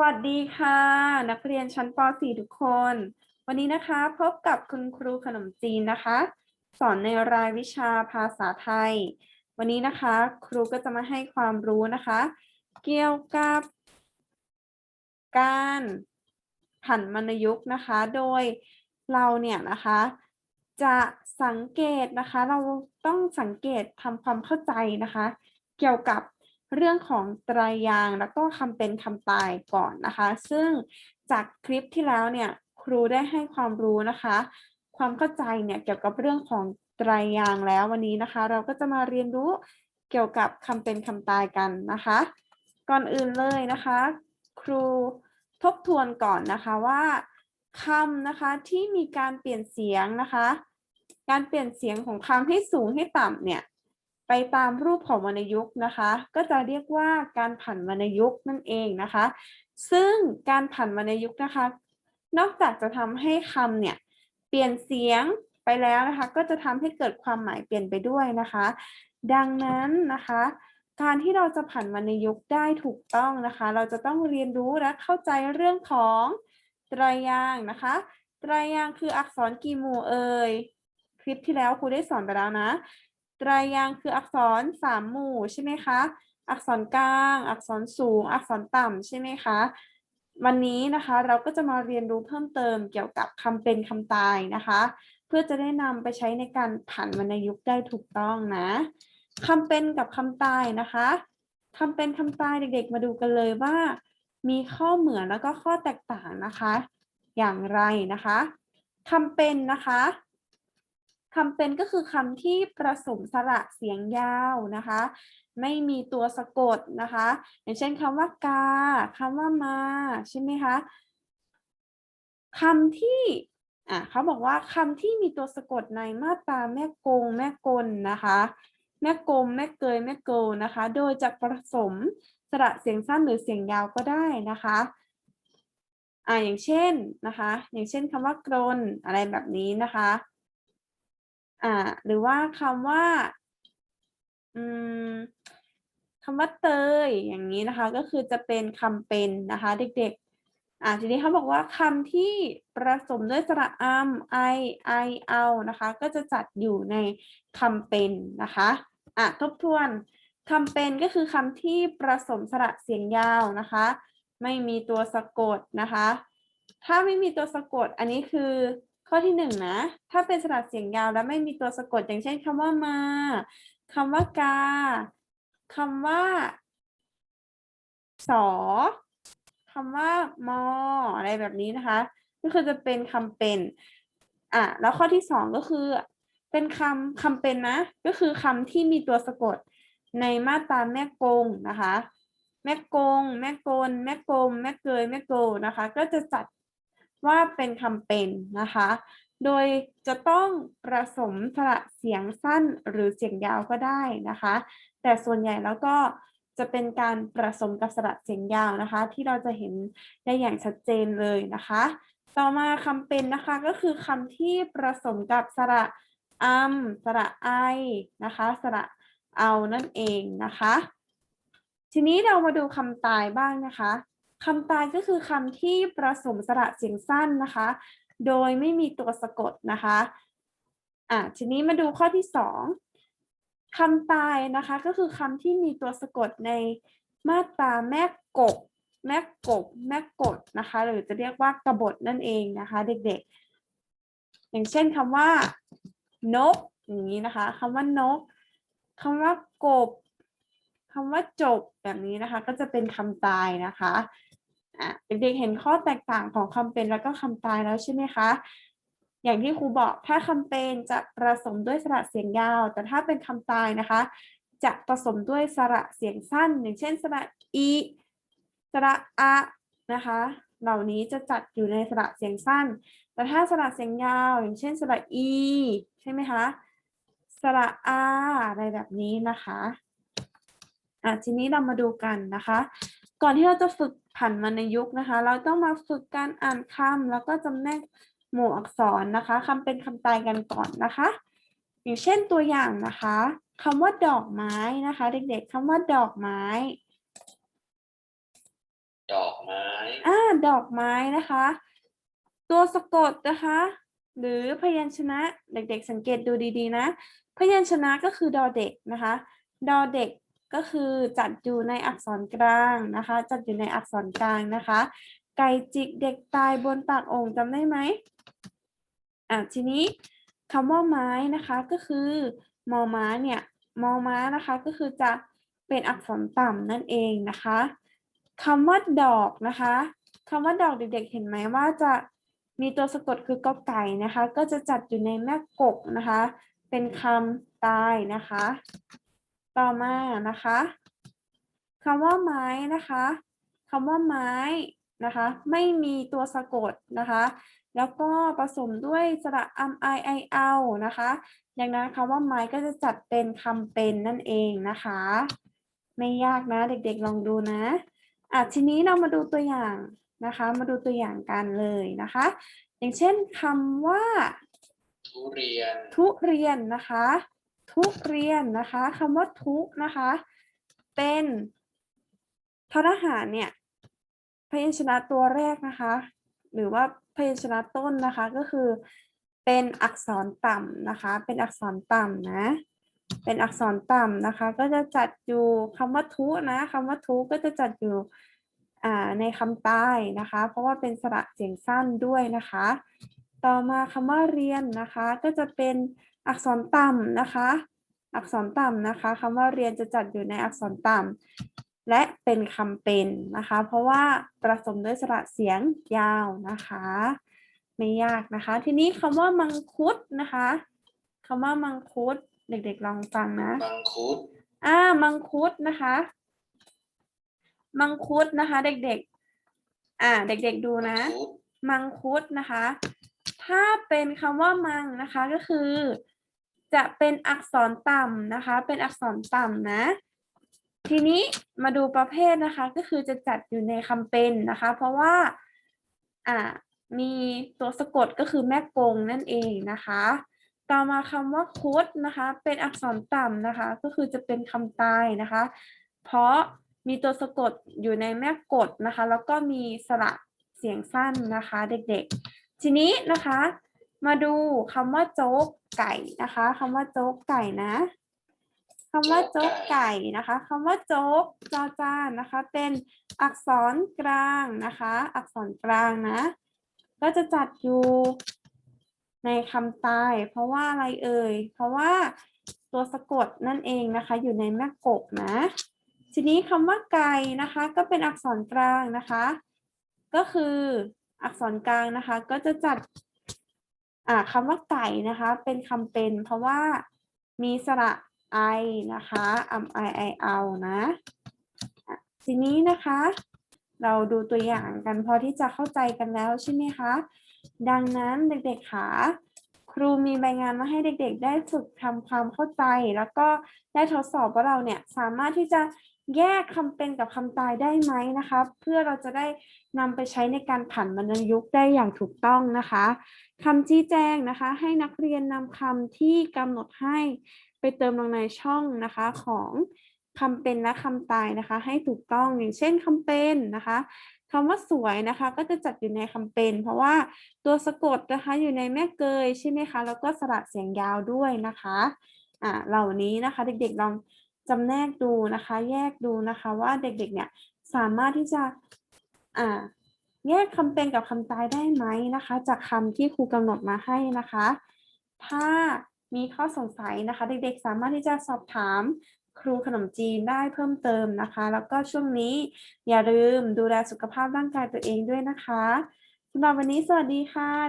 วัสดีค่ะ นักเรียนชั้นป .4 ทุกคน วันนี้นะคะพบกับคุณครูขนมจีนนะคะ สอนในรายวิชาภาษาไทย วันนี้นะคะ ครูก็จะมาให้ความรู้นะคะ เกี่ยวกับการผันวรรณยุกต์นะคะ โดยเราเนี่ยนะคะ จะสังเกตนะคะ เราต้องสังเกตทำความเข้าใจนะคะ เกี่ยวกับ เรื่องของไตรายางแล้วก็คำเป็นคำตายก่อนนะคะ ซึ่งจากคลิปที่แล้วเนี่ยครูได้ให้ความรู้นะคะ ความเข้าใจเนี่ยเกี่ยวกับเรื่องของไตรายางแล้ววันนี้นะคะ เราก็จะมาเรียนรู้เกี่ยวกับคำเป็นคำตายกันนะคะ ก่อนอื่นเลยนะคะ ครูทบทวนก่อนนะคะว่าคำนะคะที่มีการเปลี่ยนเสียงนะคะ การเปลี่ยนเสียงของคำให้สูงให้ต่ำเนี่ย ไปตามรูปของวรรณยุกต์นะคะ ก็จะเรียกว่าการผันวรรณยุกต์นั่นเองนะคะ ซึ่งการผันวรรณยุกต์นะคะ นอกจากจะทำให้คำเนี่ยเปลี่ยนเสียงไปแล้วนะคะ ก็จะทำให้เกิดความหมายเปลี่ยนไปด้วยนะคะ ดังนั้นนะคะ การที่เราจะผันวรรณยุกต์ได้ถูกต้องนะคะ เราจะต้องเรียนรู้และเข้าใจเรื่องของไตรายางค์นะคะไตรายางค์คืออักษรกี่หมู่เอ่ยคลิปที่แล้วครูได้สอนไปแล้วนะ รายางค์คืออักษรสามหมู่ใช่ไหมคะ อักษรกลาง อักษรสูง อักษรต่ำใช่ไหมคะ วันนี้นะคะเราก็จะมาเรียนรู้เพิ่มเติมเกี่ยวกับคำเป็นคำตายนะคะ เพื่อจะได้นำไปใช้ในการผันวรรณยุกต์ได้ถูกต้องนะคำเป็นกับคำตายนะคะคำเป็นคำตายเด็กๆ มาดูกันเลยว่า มีข้อเหมือนแล้วก็ข้อแตกต่างนะคะ อย่างไรนะคะคำเป็นนะคะ คำเป็นก็คือคำที่ประสมสระเสียงยาวนะคะ ไม่มีตัวสะกดนะคะ อย่างเช่นคำว่ากาคำว่ามาใช่ไหมคะคำที่อะเขาบอกว่าคำที่มีตัวสะกดในมาตราแม่กงแม่กลนะคะ แม่กลมแม่เกยแม่โกลนะคะ โดยจะผสมสระเสียงสั้นหรือเสียงยาวก็ได้นะคะอ่าอย่างเช่นนะคะ อย่างเช่นคำว่ากรนอะไรแบบนี้นะคะ อ่าหรือว่าคำว่าอืมคำว่าเตยอย่างนี้นะคะ ก็คือจะเป็นคำเป็นนะคะ เด็กๆอ่าทีนี้เขาบอกว่าคำที่ประสมด้วยสระอัมไอไอเอานะคะ ก็จะจัดอยู่ในคำเป็นนะคะอะทบทวนคำเป็นก็คือคำที่ประสมสระเสียงยาวนะคะ ไม่มีตัวสะกดนะคะ ถ้าไม่มีตัวสะกดอันนี้คือ ข้อที่หนึ่งนะ ถ้าเป็นสระเสียงยาวแล้วไม่มีตัวสะกดอย่างเช่นคำว่ามาคำว่ากาคำว่า สอคำว่ามอ อะไรแบบนี้นะคะ ก็คือจะเป็นคำเป็น อะ แล้วข้อที่สองก็คือ เป็นคำคำเป็นนะ ก็คือคำที่มีตัวสะกดในมาตราแม่กงนะคะ แม่กง แม่กลแม่กลมแม่เกยแม่โกนะคะ ก็จะจัด ว่าเป็นคำเป็นนะคะ โดยจะต้องประสมสระเสียงสั้นหรือเสียงยาวก็ได้นะคะ แต่ส่วนใหญ่แล้วก็จะเป็นการประสมกับสระเสียงยาวนะคะ ที่เราจะเห็นได้อย่างชัดเจนเลยนะคะ ต่อมาคำเป็นนะคะก็คือคำที่ประสมกับสระอัมสระไอนะคะสระเอานั่นเองนะคะ ทีนี้เรามาดูคำตายบ้างนะคะ คำตายก็คือคำที่ประสมสระเสียงสั้นนะคะ โดยไม่มีตัวสะกดนะคะอะทีนี้มาดูข้อที่สองคำตายนะคะก็คือคำที่มีตัวสะกดในมาตราแม่กบแม่กบแม่กดนะคะ หรือจะเรียกว่ากบฏนั่นเองนะคะ เด็กๆ อย่างเช่นคำว่า นกอย่างนี้นะคะคำว่านกคำว่ากบคำว่าจบแบบนี้นะคะ ก็จะเป็นคำตายนะคะอะ เด็กๆเห็นข้อแตกต่างของคำเป็นแล้วก็คำตายแล้วใช่ไหมคะ อย่างที่ครูบอกถ้าคำเป็นจะผสมด้วยสระเสียงยาว แต่ถ้าเป็นคำตายนะคะ จะผสมด้วยสระเสียงสั้น อย่างเช่นสระอีสระอะนะคะ เหล่านี้จะจัดอยู่ในสระเสียงสั้น แต่ถ้าสระเสียงยาว อย่างเช่นสระอีใช่ไหมคะสระอาอะไรแบบนี้นะคะอะทีนี้เรามาดูกันนะคะ ก่อนที่เราจะฝึกผันวรรณยุกต์นะคะ เราต้องมาฝึกการอ่านคำแล้วก็จำแนกหมู่อักษรนะคะคำเป็นคำตายกันก่อนนะคะ อย่างเช่นตัวอย่างนะคะคำว่าดอกไม้นะคะ เด็กๆคำว่าดอกไม้ ดอกไม้ดอกไม้นะคะ ตัวสะกดนะคะ หรือพยัญชนะเด็กๆ สังเกตดูดีๆนะ พยัญชนะก็คือดอเด็กนะคะ ดอเด็ก ก็คือจัดอยู่ในอักษรกลางนะคะ จัดอยู่ในอักษรกลางนะคะ ไก่จิกเด็กตายบนปากโอ่งจำได้ไหมอะทีนี้คำว่าไม้นะคะก็คือมอม้าเนี่ยมอม้านะคะก็คือจะเป็นอักษรต่ำนั่นเองนะคะคำว่าดอกนะคะคำว่าดอกเด็กๆเห็นไหมว่าจะมีตัวสะกดคือกอไก่นะคะ ก็จะจัดอยู่ในแม่กกนะคะ เป็นคำตายนะคะ ต่อมานะคะคำว่าไม้นะคะคำว่าไม้นะคะไม่มีตัวสะกดนะคะแล้วก็ผสมด้วยสระอัมไอไอเอานะคะดังนั้นคำว่าไม้ก็จะจัดเป็นคำเป็นนั่นเองนะคะ ไม่ยากนะเด็กๆลองดูนะอะทีนี้เรามาดูตัวอย่างนะคะ มาดูตัวอย่างกันเลยนะคะ อย่างเช่นคำว่า ทุเรียนทุเรียนนะคะ ทุเรียนนะคะคำว่าทุนะคะ เป็นททหารเนี่ย พยัญชนะตัวแรกนะคะ หรือว่าพยัญชนะต้นนะคะก็คือ เป็นอักษรต่ำนะคะ เป็นอักษรต่ำนะ เป็นอักษรต่ำนะคะ ก็จะจัดอยู่คำว่าทุนะคำว่าทุก็จะจัดอยู่ในคำใต้นะคะ เพราะว่าเป็นสระเสียงสั้นด้วยนะคะ ต่อมาคำว่าเรียนนะคะ ก็จะเป็น อักษรต่ำนะคะ อักษรต่ำนะคะคำว่าเรียนจะจัดอยู่ในอักษรต่ำและเป็นคำเป็นนะคะ เพราะว่าประสมด้วยสระเสียงยาวนะคะ ไม่ยากนะคะ ทีนี้คำว่ามังคุดนะคะคำว่ามังคุดเด็กๆลองฟังนะ มังคุดอ่ามังคุดนะคะ มังคุดนะคะ เด็กๆ อ่า เด็กๆดูนะ มังคุดมังคุดนะคะ ถ้าเป็นคำว่ามังนะคะก็คือ จะเป็นอักษรต่ำนะคะ เป็นอักษรต่ำนะ ทีนี้มาดูประเภทนะคะ ก็คือจะจัดอยู่ในคำเป็นนะคะ เพราะว่าอ่ามีตัวสะกดก็คือแม่กงนั่นเองนะคะ ต่อมาคำว่าคุดนะคะ เป็นอักษรต่ำนะคะ ก็คือจะเป็นคำตายนะคะ เพราะมีตัวสะกดอยู่ในแม่กดนะคะ แล้วก็มีสระเสียงสั้นนะคะ เด็กๆ ทีนี้นะคะ มาดูคำว่าโจ๊กไก่นะคะคำว่าโจ๊กไก่นะคำว่าโจ๊กไก่นะคะคำว่าโจ๊กจอจานนะคะ เป็นอักษรกลางนะคะ อักษรกลางนะ ก็จะจัดอยู่ในคำตาย เพราะว่าอะไรเอ่ย เพราะว่าตัวสะกดนั่นเองนะคะ อยู่ในแม่กกนะ ทีนี้คำว่าไก่นะคะ ก็เป็นอักษรกลางนะคะ ก็คืออักษรกลางนะคะ ก็จะจัด คำว่าไก่นะคะเป็นคำเป็นเพราะว่ามีสระไอนะคะอัมไอไอเอานะอะทีนี้นะคะ เราดูตัวอย่างกันพอที่จะเข้าใจกันแล้วใช่ไหมคะ ดังนั้นเด็กๆค่ะ ครูมีใบงานมาให้เด็กๆ ได้ฝึกทำความเข้าใจ แล้วก็ได้ทดสอบว่าเราเนี่ยสามารถที่จะแยกคำเป็นกับคำตายได้ไหมนะคะ เพื่อเราจะได้นำไปใช้ในการผันวรรยุกต์ได้อย่างถูกต้องนะคะคำชี้แจงนะคะ ให้นักเรียนนำคำที่กำหนดให้ไปเติมลงในช่องนะคะของคำเป็นและคำตายนะคะ ให้ถูกต้องอย่างเช่นคำเป็นนะคะ คำว่าสวยนะคะ ก็จะจัดอยู่ในคำเป็น เพราะว่าตัวสะกดนะคะอยู่ในแม่เกยใช่ไหมคะ แล้วก็สระเสียงยาวด้วยนะคะอ่าเหล่านี้นะคะเด็กๆลองจำแนกดูนะคะ แยกดูนะคะว่าเด็กๆเนี่ยสามารถที่จะอ่าแยกคำเป็นกับคำตายได้ไหมนะคะ จากคำที่ครูกำหนดมาให้นะคะ ถ้ามีข้อสงสัยนะคะ เด็กๆสามารถที่จะสอบถาม ครูขนมจีนได้เพิ่มเติมนะคะ แล้วก็ช่วงนี้อย่าลืมดูแลสุขภาพร่างกายตัวเองด้วยนะคะสำหรับวันนี้สวัสดีค่ะ